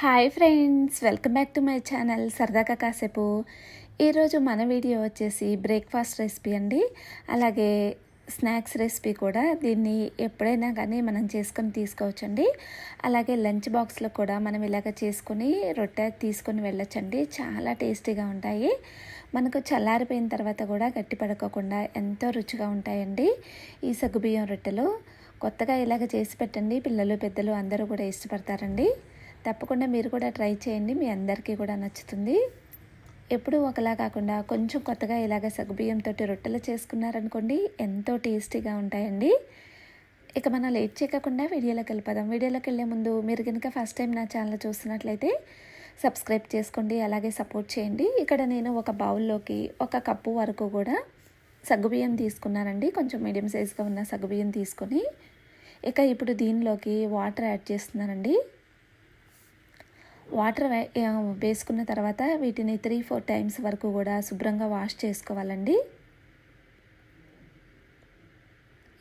Hi friends welcome back to my channel సరదాగా కాసేపు. ఈరోజు మన వీడియో వచ్చేసి బ్రేక్ఫాస్ట్ రెసిపీ అండి. అలాగే స్నాక్స్ రెసిపీ కూడా దీన్ని ఎప్పుడైనా కానీ మనం చేసుకొని తీసుకోవచ్చండి. అలాగే లంచ్ బాక్స్లో కూడా మనం ఇలాగ చేసుకొని రొట్టె తీసుకొని వెళ్ళొచ్చండి. చాలా టేస్టీగా ఉంటాయి. మనకు చల్లారిపోయిన తర్వాత కూడా గట్టి పడుకోకుండా ఎంతో రుచిగా ఉంటాయండి ఈ సగ్గుబియ్యం రొట్టెలు. కొత్తగా ఇలాగ చేసి పెట్టండి. పిల్లలు పెద్దలు అందరూ కూడా ఇష్టపడతారండి. తప్పకుండా మీరు కూడా ట్రై చేయండి. మీ అందరికీ కూడా నచ్చుతుంది. ఎప్పుడూ ఒకలా కాకుండా కొంచెం కొత్తగా ఇలాగ సగ్గుబియ్యంతో రొట్టెలు చేసుకున్నారనుకోండి ఎంతో టేస్టీగా ఉంటాయండి. ఇక మనం లేట్ చేయకుండా వీడియోలోకి వెళ్ళిపోదాం. వీడియోలోకి వెళ్ళే ముందు మీరు కనుక ఫస్ట్ టైం నా ఛానల్ చూస్తున్నట్లయితే సబ్స్క్రైబ్ చేసుకోండి అలాగే సపోర్ట్ చేయండి. ఇక్కడ నేను ఒక బౌల్లోకి ఒక కప్పు వరకు కూడా సగ్గుబియ్యం తీసుకున్నానండి. కొంచెం మీడియం సైజుగా ఉన్న సగ్గుబియ్యం తీసుకొని ఇక ఇప్పుడు దీనిలోకి వాటర్ యాడ్ చేస్తున్నానండి. వాటర్ వేసుకున్న తర్వాత వీటిని త్రీ ఫోర్ టైమ్స్ వరకు కూడా శుభ్రంగా వాష్ చేసుకోవాలండి.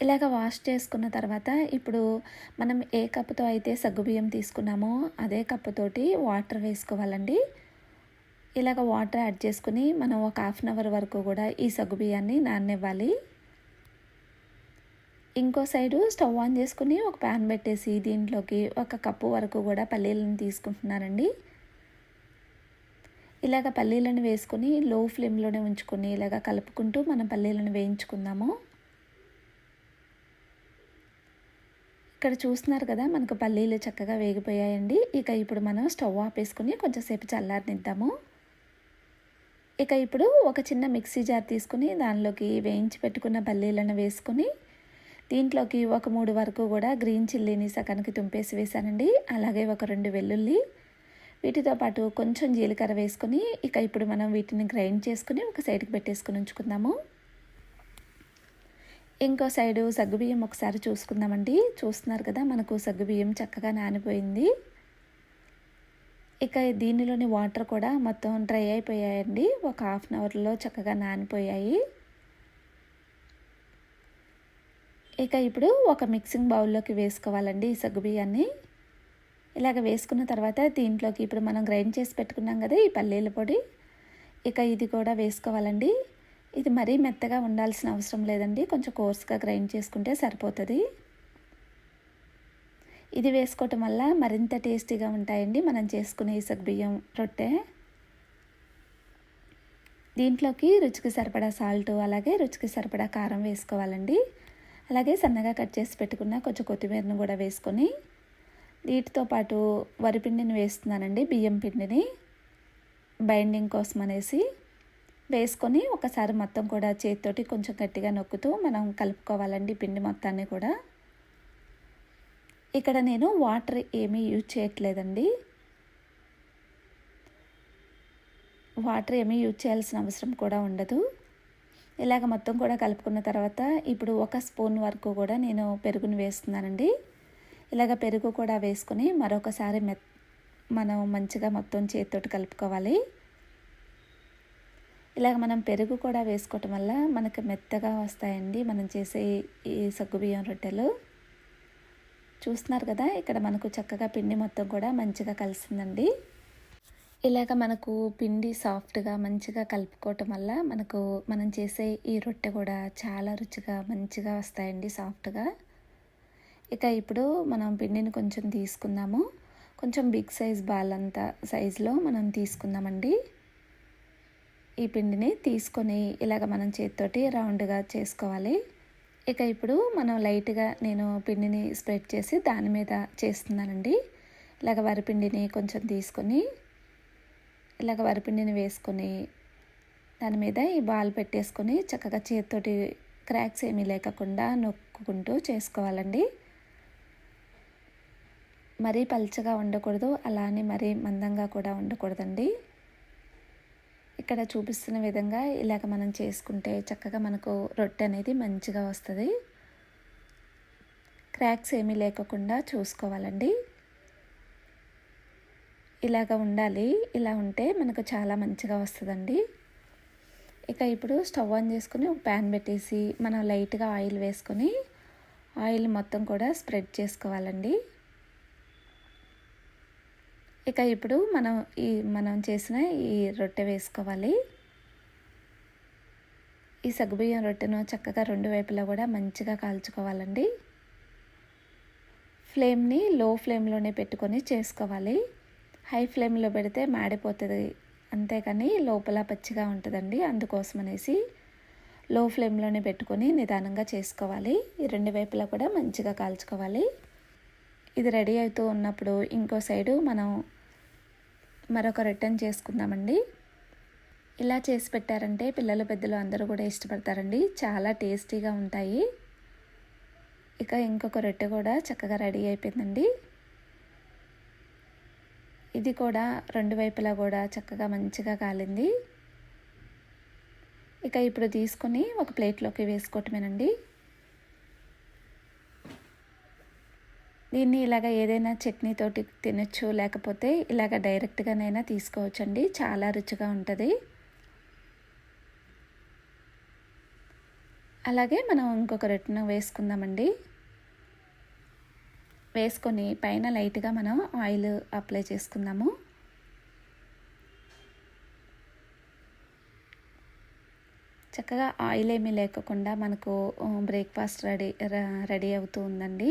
ఇలాగ వాష్ చేసుకున్న తర్వాత ఇప్పుడు మనం ఏ కప్పుతో అయితే సగ్గుబియ్యం తీసుకున్నామో అదే కప్పుతోటి వాటర్ వేసుకోవాలండి. ఇలాగ వాటర్ యాడ్ చేసుకుని మనం ఒక హాఫ్ అన్ అవర్ వరకు కూడా ఈ సగ్గుబియ్యాన్ని నాననివ్వాలి. ఇంకో సైడు స్టవ్ ఆన్ చేసుకుని ఒక ప్యాన్ పెట్టేసి దీంట్లోకి ఒక కప్పు వరకు కూడా పల్లీలను తీసుకుంటున్నానండి ఇలాగ పల్లీలను వేసుకొని లో ఫ్లేమ్లోనే ఉంచుకొని ఇలాగ కలుపుకుంటూ మనం పల్లీలను వేయించుకుందాము. ఇక్కడ చూస్తున్నారు కదా మనకు పల్లీలు చక్కగా వేగిపోయాయండి. ఇక ఇప్పుడు మనం స్టవ్ ఆపేసుకుని కొంచెంసేపు చల్లారనిద్దాము. ఇక ఇప్పుడు ఒక చిన్న మిక్సీ జార్ తీసుకుని దానిలోకి వేయించి పెట్టుకున్న పల్లీలను వేసుకొని దీంట్లోకి ఒక మూడు వరకు కూడా గ్రీన్ చిల్లీని సగానికి తుంపేసి వేసానండి అలాగే ఒక రెండు వెల్లుల్లి. వీటితో పాటు కొంచెం జీలకర్ర వేసుకొని ఇక ఇప్పుడు మనం వీటిని గ్రైండ్ చేసుకుని ఒక సైడ్కి పెట్టేసుకుని ఉంచుకుందాము. ఇంకో సైడు సగ్గుబియ్యం ఒకసారి చూసుకుందామండి. చూస్తున్నారు కదా మనకు సగ్గుబియ్యం చక్కగా నానిపోయింది. ఇక దీనిలోని వాటర్ కూడా మొత్తం డ్రై అయిపోయాయండి. ఒక హాఫ్ అన్ అవర్లో చక్కగా నానిపోయాయి. ఇక ఇప్పుడు ఒక మిక్సింగ్ బౌల్లోకి వేసుకోవాలండి ఈ సగ్గుబియ్యాన్ని ఇలాగ వేసుకున్న తర్వాత దీంట్లోకి ఇప్పుడు మనం గ్రైండ్ చేసి పెట్టుకున్నాం కదా ఈ పల్లీల పొడి. ఇక ఇది కూడా వేసుకోవాలండి. ఇది మరీ మెత్తగా ఉండాల్సిన అవసరం లేదండి. కొంచెం కోర్స్గా గ్రైండ్ చేసుకుంటే సరిపోతుంది. ఇది వేసుకోవటం వల్ల మరింత టేస్టీగా ఉంటాయండి మనం చేసుకునే ఇసుక బియ్యం రొట్టె. దీంట్లోకి రుచికి సరిపడా సాల్ట్ అలాగే రుచికి సరిపడా కారం వేసుకోవాలండి. అలాగే సన్నగా కట్ చేసి పెట్టుకున్న కొంచెం కొత్తిమీరను కూడా వేసుకొని వీటితో పాటు వరిపిండిని వేస్తున్నానండి బియ్యం పిండిని. బైండింగ్ కోసం అనేసి వేసుకొని ఒకసారి మొత్తం కూడా చేతితోటి కొంచెం గట్టిగా నొక్కుతూ మనం కలుపుకోవాలండి పిండి మొత్తాన్ని కూడా. ఇక్కడ నేను వాటర్ ఏమీ యూజ్ చేయట్లేదండి. వాటర్ ఏమీ యూజ్ చేయాల్సిన అవసరం కూడా ఉండదు. ఇలాగ మొత్తం కూడా కలుపుకున్న తర్వాత ఇప్పుడు ఒక స్పూన్ వరకు కూడా నేను పెరుగును వేస్తున్నానండి. ఇలాగ పెరుగు కూడా వేసుకొని మరొకసారి మె మనం మంచిగా మొత్తం చేతితోటి కలుపుకోవాలి. ఇలాగ మనం పెరుగు కూడా వేసుకోవటం వల్ల మనకు మెత్తగా వస్తాయండి మనం చేసే ఈ సగ్గుబియ్యం రొట్టెలు. చూస్తున్నారు కదా ఇక్కడ మనకు చక్కగా పిండి మొత్తం కూడా మంచిగా కలిసిందండి. ఇలాగ మనకు పిండి సాఫ్ట్గా మంచిగా కలుపుకోవటం వల్ల మనకు మనం చేసే ఈ రొట్టె కూడా చాలా రుచిగా మంచిగా వస్తాయండి సాఫ్ట్గా. ఇక ఇప్పుడు మనం పిండిని కొంచెం తీసుకుందాము. కొంచెం బిగ్ సైజ్ బాల్ అంత సైజులో మనం తీసుకుందామండి. ఈ పిండిని తీసుకొని ఇలాగ మనం చేతితోటి రౌండ్గా చేసుకోవాలి. ఇక ఇప్పుడు మనం లైట్గా నేను పిండిని స్ప్రెడ్ చేసి దాని మీద చేస్తున్నానండి. ఇలాగ వరిపిండిని కొంచెం తీసుకొని ఇలాగ వరిపిండిని వేసుకొని దాని మీద ఈ బాల్ పెట్టేసుకొని చక్కగా చేతితోటి క్రాక్స్ ఏమీ లేకుండా నొక్కుకుంటూ చేసుకోవాలండి. మరీ పల్చగా ఉండకూడదు అలానే మరీ మందంగా కూడా ఉండకూడదండి. ఇక్కడ చూపిస్తున్న విధంగా ఇలాగ మనం చేసుకుంటే చక్కగా మనకు రొట్టె అనేది మంచిగా వస్తుంది. క్రాక్స్ ఏమీ లేకుండా చూసుకోవాలండి. ఇలాగ ఉండాలి. ఇలా ఉంటే మనకు చాలా మంచిగా వస్తుందండి. ఇక ఇప్పుడు స్టవ్ ఆన్ చేసుకుని ఒక ప్యాన్ పెట్టేసి మనం లైట్గా ఆయిల్ వేసుకొని ఆయిల్ మొత్తం కూడా స్ప్రెడ్ చేసుకోవాలండి. ఇక ఇప్పుడు మనం ఈ మనం చేసిన ఈ రొట్టె వేసుకోవాలి. ఈ సగ్గుబియ్యం రొట్టెను చక్కగా రెండు వైపులా కూడా మంచిగా కాల్చుకోవాలండి. ఫ్లేమ్ని లో ఫ్లేమ్లోనే పెట్టుకొని చేసుకోవాలి. హై ఫ్లేమ్లో పెడితే మాడిపోతుంది. అంతేకాని లోపల పచ్చిగా ఉంటుందండి. అందుకోసం అనేసి లో ఫ్లేమ్లోనే పెట్టుకొని నిదానంగా చేసుకోవాలి. ఈ రెండు వైపులా కూడా మంచిగా కాల్చుకోవాలి. ఇది రెడీ అవుతూ ఉన్నప్పుడు ఇంకో సైడు మనం మరొక రిటర్న్ చేసుకుందామండి. ఇలా చేసి పెట్టారంటే పిల్లలు పెద్దలు అందరూ కూడా ఇష్టపడతారండి. చాలా టేస్టీగా ఉంటాయి. ఇక ఇంకొక రొట్టె కూడా చక్కగా రెడీ అయిపోయిందండి. ఇది కూడా రెండు వైపులా కూడా చక్కగా మంచిగా కాలింది. ఇక ఇప్పుడు తీసుకొని ఒక ప్లేట్లోకి వేసుకోవటమేనండి. దీన్ని ఇలాగ ఏదైనా చట్నీతోటి తినచ్చు లేకపోతే ఇలాగ డైరెక్ట్గానైనా తీసుకోవచ్చండి. చాలా రుచిగా ఉంటుంది. అలాగే మనం ఇంకొక రొట్టెను వేసుకుందామండి. వేసుకొని పైన లైట్గా మనం ఆయిల్ అప్లై చేసుకుందాము. చక్కగా ఆయిల్ ఏమీ లేకుండా మనకు బ్రేక్ఫాస్ట్ రెడీ రెడీ అవుతూ ఉందండి.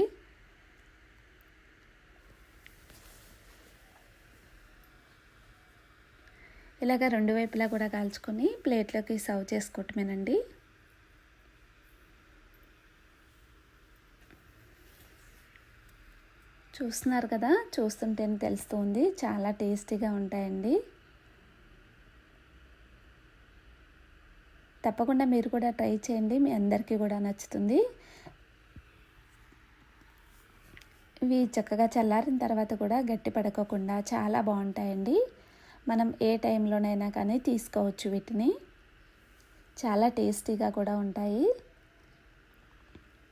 ఇలాగ రెండు వైపులా కూడా కాల్చుకొని ప్లేట్లోకి సర్వ్ చేసుకోవటమేనండి. చూస్తున్నారు కదా చూస్తుంటేనే తెలుస్తుంది. చాలా టేస్టీగా ఉంటాయండి. తప్పకుండా మీరు కూడా ట్రై చేయండి. మీ అందరికీ కూడా నచ్చుతుంది. ఇవి చక్కగా చల్లారిన తర్వాత కూడా గట్టి పడకోకుండా చాలా బాగుంటాయండి. మనం ఏ టైంలోనైనా కానీ తీసుకోవచ్చు వీటిని. చాలా టేస్టీగా కూడా ఉంటాయి.